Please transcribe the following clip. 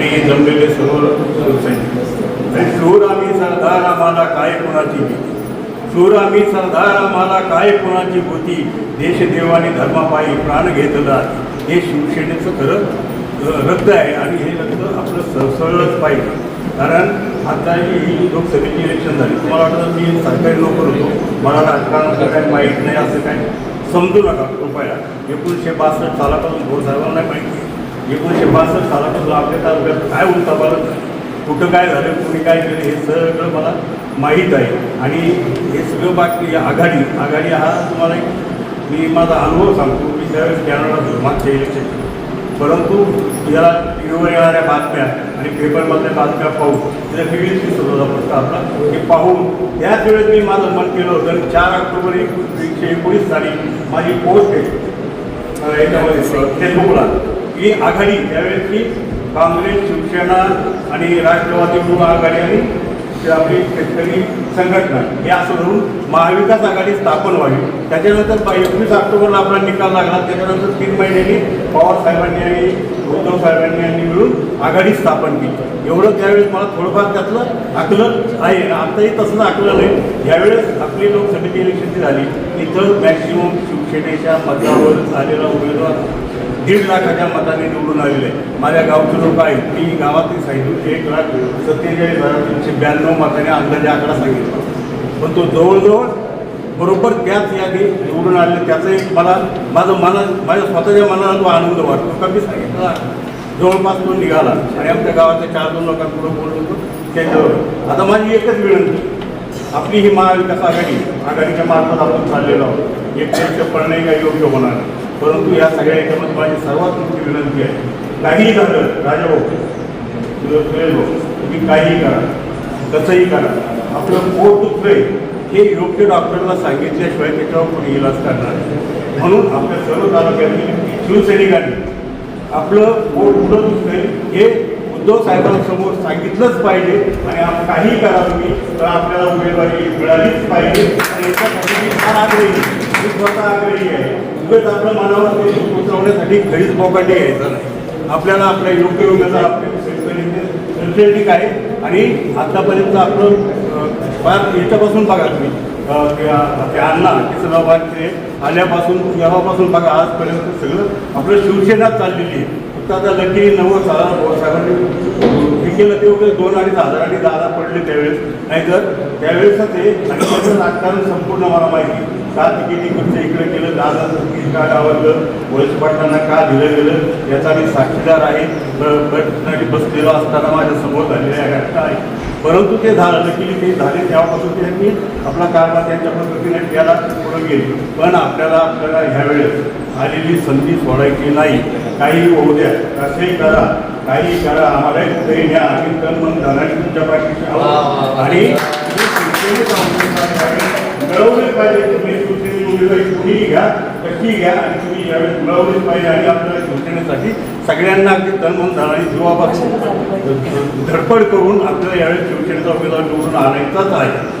आणि जमलेले सरोवर आणि शूर आम्ही सरदार आम्हाला काय कोणाची भीती? शूर आम्ही सरदार आम्हाला काय कोणाची भूती? देशदेवानी धर्मापायी प्राण घेतला. हे शिवसेनेचं खरं अ, रक्त आहे आणि हे रक्त आपलं सळसळलंच पाहिजे. कारण आता ही लोकसभेची इलेक्शन झाली. तुम्हाला वाटतं मी सरकारी नोकर होतो. मला राजकारणाचं काय माहीत नाही असं काय समजू नका कृपया. एकोणीसशे बासष्ट सालापासून भोर साहेबांना नाही माहिती एकोणीसशे बासष्ट सालापासून आपल्या तालुक्यात काय उलटा पालट कुठं काय झालं कुणी काय केलं हे सगळं मला माहीत आहे. आणि हे सगळं बाकी आघाडी आघाडी हा तुम्हाला एक मी माझा अनुभव सांगतो मी त्यावेळेस कॅनडाला होतो मागच्या इलेक्शन परंतु याला टी व्हीवर येणाऱ्या बातम्या आणि पेपरमधल्या बातम्या पाहून त्याच्या वेगळीच दिसत होता फक्त आपला हे पाहून त्याच वेळेस मी माझं मन केलं होतं आणि चार ऑक्टोबर एकशे एकोणीस साली माझी पोस्ट आहे याच्यामध्ये फेसबुकला ही आघाडी यावेळेसची काँग्रेस शिवसेना आणि राष्ट्रवादी युवा आघाडी आणि आपली शेतकरी संघटना या असं धरून महाविकास आघाडी स्थापन व्हावी. त्याच्यानंतर एकवीस ऑक्टोबरला आपला निकाल लागला. त्याच्यानंतर तीन महिन्यांनी पवार साहेबांनी आणि उद्धव साहेबांनी यांनी मिळून आघाडी स्थापन केली. एवढं त्यावेळेस मला थोडंफार त्यातलं आकलन आहे. आताही तसलं आकलन आहे यावेळेस आपली लोकसभेची इलेक्शनची झाली. इथं मॅक्सिमम शिवसेनेच्या मतावर आलेला उमेदवार दीड लाखाच्या मताने निवडून आलेले माझ्या गावचे लोक आहेत. मी गावातील सांगितलं एक लाख सत्तेचाळीस हजार तीनशे ब्याण्णव मताने अंदाजे आकडा सांगितला. पण तो जवळजवळ बरोबर त्याच यादी निवडून आले त्याचं एक मला माझं मना माझ्या स्वतःच्या मनाला तो आनंद वाटतो. का मी सांगितलं? जवळपास तो निघाला. आणि आमच्या गावाच्या चार दोन लोकांपुढे बोललो होतो. त्याच्यावर आता माझी एकच विनंती. आपली ही महाविकास आघाडी आघाडीच्या मार्फत आपण चाललेलो आहोत. एक त्यांचं पडणे काही योग्य होणार परंतु या सगळ्या याच्यामध्ये माझी सर्वात मोठी विनंती आहे. काहीही झालं राजाभाऊ भाऊ हो, हो, तुम्ही काहीही करा कसंही करा. आपलं पोट दुखलंय हे योग्य डॉक्टरला सांगितल्याशिवाय त्याच्यावर कोणी इलाज करणार म्हणून आपल्या सर्व तालुक्यातील शिवसैनिकांनी आपलं पोट पुढं दुखलंय हे उद्धव साहेबांसमोर सांगितलंच पाहिजे आणि आप काही करा तुम्ही तर आपल्याला उमेदवारी मिळालीच पाहिजे. आणि याच्यासाठी मी फार आग्रही मी स्वतः आग्रही आहे. उगाच आपलं मनावर ते उतरवण्यासाठी घरीच बोकाटे यायचं नाही. आपल्याला आपल्या योग्य योग्यता आपले आहे. आणि आतापर्यंत आपलं फार याच्यापासून बघा तुम्ही. ते त्या- त्या अण्णा किसनराव बागचे आल्यापासून तेव्हापासून बघा आजपर्यंत सगळं आपलं शिवसेनाच चाललेली आहे. तर आता लकी नव्वद हजार साहेबांनी हे केलं ते वगैरे दोन अडीच हजारांनी दादा पडले त्यावेळेस. नाहीतर त्यावेळेसच हे आणि त्याचं राजकारण संपूर्ण मला माहिती. का तिकिटी इकडचं इकडे केलं दादा तिकीट का डावरलं वळसे पाटलांना का दिलं गेलं याचा मी साक्षीदार आहे. बटसाठी बसलेलो असताना माझ्यासमोर झालेल्या घटना आहे परंतु ते झालं की ते झाले तेव्हापासून त्यांनी आपला कारभार त्यांच्या पद्धतीने त्याला पुढे गेली. पण आपल्याला आपल्याला ह्यावेळेस आलेली संधी सोडायची नाही. काही होऊ द्या. कसेही करा. काही करा. आम्हालाही कुठेही न्या. आम्ही तर मग धनाने तुमच्या पाठीशी आहोत. आणि मिळवलेच पाहिजे तुम्ही. शिवसेनेची उमेदवारी कुणीही घ्या. कशी घ्या. आणि तुम्ही यावेळेस मिळवलेच पाहिजे. आणि आपल्याला शिवसेनेसाठी सगळ्यांना अगदी तन मन धनाने जीवापासून धडपड करून आपल्याला यावेळेस शिवसेनेचा उमेदवार निवडून आणायचाच आहे.